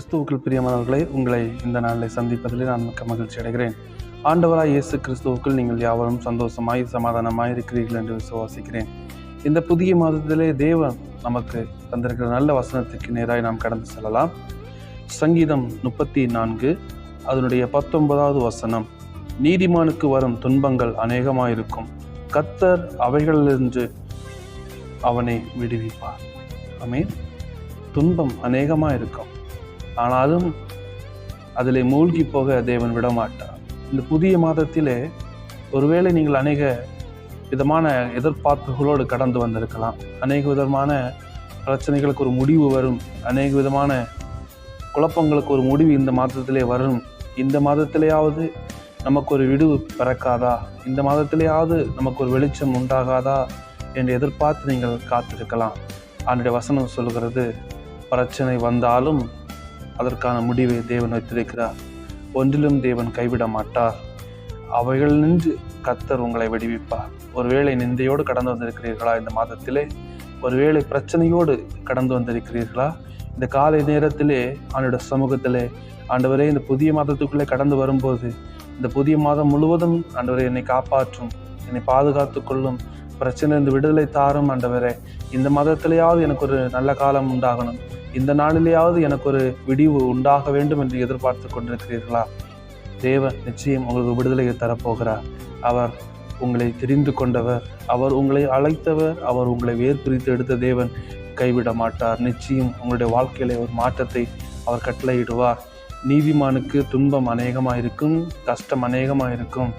கிறிஸ்துவுக்குள் பிரியமானவர்களை உங்களை இந்த நாளில் சந்திப்பதில் நான் மிக்க மகிழ்ச்சி அடைகிறேன். ஆண்டவராய் இயேசு கிறிஸ்துவுக்குள் நீங்கள் யாவரும் சந்தோஷமாய் சமாதானமாய் இருக்கிறீர்கள் என்று விசுவாசிக்கிறேன். இந்த புதிய மாதத்திலே தேவன் நமக்கு தந்திருக்கிற நல்ல வசனத்துக்கு நேராக நாம் கடந்து செல்லலாம். சங்கீதம் முப்பத்தி நான்கு அதனுடைய பத்தொன்பதாவது வசனம். நீதிமானுக்கு வரும் துன்பங்கள் அநேகமாயிருக்கும். கத்தர் அவைகளிலிருந்து அவனை விடுவிப்பார். அமீன் துன்பம் அநேகமாக இருக்கும் ஆனாலும் அதில் மூழ்கி போக தேவன் விடமாட்டார். இந்த புதிய மாதத்திலே ஒருவேளை நீங்கள் அநேக விதமான எதிர்பார்ப்புகளோடு கடந்து வந்திருக்கலாம். அநேக விதமான பிரச்சனைகளுக்கு ஒரு முடிவு வரும். அநேக விதமான குழப்பங்களுக்கு ஒரு முடிவு இந்த மாதத்திலே வரும். இந்த மாதத்திலேயாவது நமக்கு ஒரு விடுவு பிறக்காதா? இந்த மாதத்திலேயாவது நமக்கு ஒரு வெளிச்சம் உண்டாகாதா? என்று எதிர்பார்த்து நீங்கள் காத்திருக்கலாம். அவனுடைய வசனம் சொல்கிறது பிரச்சனை வந்தாலும் அதற்கான முடிவை தேவன் வைத்திருக்கிறார். ஒன்றிலும் தேவன் கைவிட மாட்டார். அவைகள் நின்று கத்தர் உங்களை விடுவிப்பார். ஒருவேளை நிந்தையோடு கடந்து வந்திருக்கிறீர்களா இந்த மாதத்திலே? ஒருவேளை பிரச்சனையோடு கடந்து வந்திருக்கிறீர்களா? இந்த காலை நேரத்திலே ஆண்டோட சமூகத்திலே ஆண்டவரே இந்த புதிய மாதத்துக்குள்ளே கடந்து வரும்போது இந்த புதிய மாதம் முழுவதும் ஆண்டவரே என்னை காப்பாற்றும் என்னை பாதுகாத்து கொள்ளும் பிரச்சனையிலிருந்து விடுதலை தாரும் ஆண்டவரே. இந்த மதத்திலேயாவது எனக்கு ஒரு நல்ல காலம் உண்டாகணும். இந்த நாளிலேயாவது எனக்கு ஒரு விடிவு உண்டாக வேண்டும் என்று எதிர்பார்த்து கொண்டிருக்கிறீர்களா? தேவன் நிச்சயம் உங்களுக்கு விடுதலையை தரப்போகிறார். அவர் உங்களை தெரிந்து கொண்டவர் அவர் உங்களை அழைத்தவர் அவர் உங்களை வேர் பிரித்து எடுத்த தேவன் கைவிட மாட்டார். நிச்சயம் உங்களுடைய வாழ்க்கையில ஒரு மாற்றத்தை அவர் கட்டளையிடுவார். நீதிமானுக்கு துன்பம் அநேகமாக இருக்கும் கஷ்டம் அநேகமாக இருக்கும்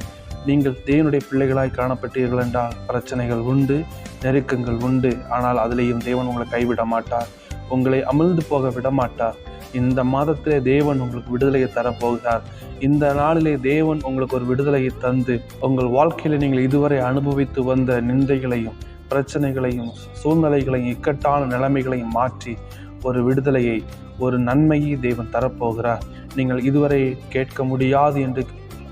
நீங்கள் தேவனுடைய பிள்ளைகளாய் காணப்பட்டீர்கள் என்றால் பிரச்சனைகள் உண்டு நெருக்கங்கள் உண்டு. ஆனால் அதிலேயும் தேவன் உங்களை கைவிட மாட்டார். உங்களை அமிழ்ந்து போக விடமாட்டார் இந்த மாதத்திலே தேவன் உங்களுக்கு விடுதலையை தரப்போகிறார். இந்த நாளிலே தேவன் உங்களுக்கு ஒரு விடுதலையை தந்து உங்கள் வாழ்க்கையில் நீங்கள் இதுவரை அனுபவித்து வந்த நிந்தைகளையும் பிரச்சனைகளையும் சூழ்நிலைகளையும் இக்கட்டான நிலைமைகளையும் மாற்றி ஒரு விடுதலையை ஒரு நன்மையை தேவன் தரப்போகிறார். நீங்கள் இதுவரை கேட்க முடியாது என்று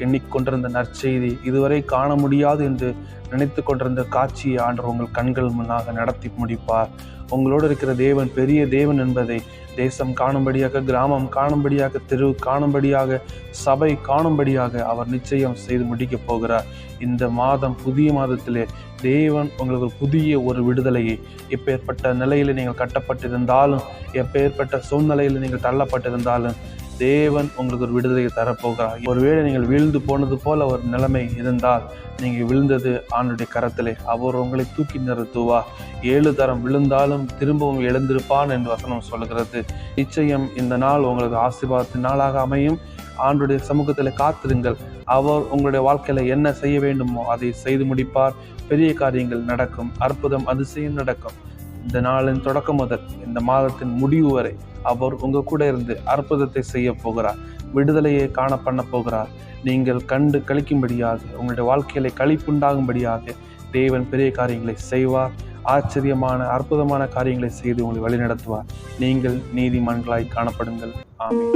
எண்ணிக்கொண்டிருந்த நற்செய்தி இதுவரை காண முடியாது என்று நினைத்து கொண்டிருந்த காட்சியை ஆண்டவர் உங்கள் கண்கள் முன்னாக நடத்தி முடிப்பார். உங்களோடு இருக்கிற தேவன் பெரிய தேவன் என்பதை தேசம் காணும்படியாக கிராமம் காணும்படியாக தெரு காணும்படியாக சபை காணும்படியாக அவர் நிச்சயம் செய்து முடிக்கப் போகிறார். இந்த மாதம் புதிய மாதத்திலே தேவன் உங்களுக்கு ஒரு புதிய ஒரு விடுதலையை எப்பேற்பட்ட நிலையில் நீங்கள் கட்டப்பட்டிருந்தாலும் எப்பேற்பட்ட சூழ்நிலையில் நீங்கள் தள்ளப்பட்டிருந்தாலும் தேவன் உங்களுக்கு ஒரு விடுதலையை தரப்போகிறார். ஒருவேளை நீங்கள் வீழ்ந்து போனது போல ஒரு நிலைமை இருந்தால் நீங்கள் விழுந்தது ஆணுடைய கரத்திலே. அவர் உங்களை தூக்கி நிறுத்துவா ஏழு தரம் விழுந்தாலும் திரும்பவும் எழுந்திருப்பான் என்று வசனம் சொல்கிறது நிச்சயம் இந்த நாள் உங்களுக்கு ஆசீர்வாதத்தின் நாளாக அமையும். ஆண்டுடைய சமூகத்தில் காத்திருங்கள். அவர் உங்களுடைய வாழ்க்கையில் என்ன செய்ய வேண்டுமோ அதை செய்து முடிப்பார். பெரிய காரியங்கள் நடக்கும். அற்புதம் அதிசயம் நடக்கும். இந்த நாளின் தொடக்கம் முதல் இந்த மாதத்தின் முடிவு வரை அவர் உங்கள் கூட இருந்து அற்புதத்தை செய்ய போகிறார் விடுதலையை காண பண்ண போகிறார். நீங்கள் கண்டு கழிக்கும்படியாக உங்களுடைய வாழ்க்கையில கழிப்புண்டாகும்படியாக தேவன் பெரிய காரியங்களை செய்வார் ஆச்சரியமான அற்புதமான காரியங்களை செய்து உங்களை வழிநடத்துவார். நீங்கள் நீதிமன்களாய் காணப்படுங்கள். ஆமே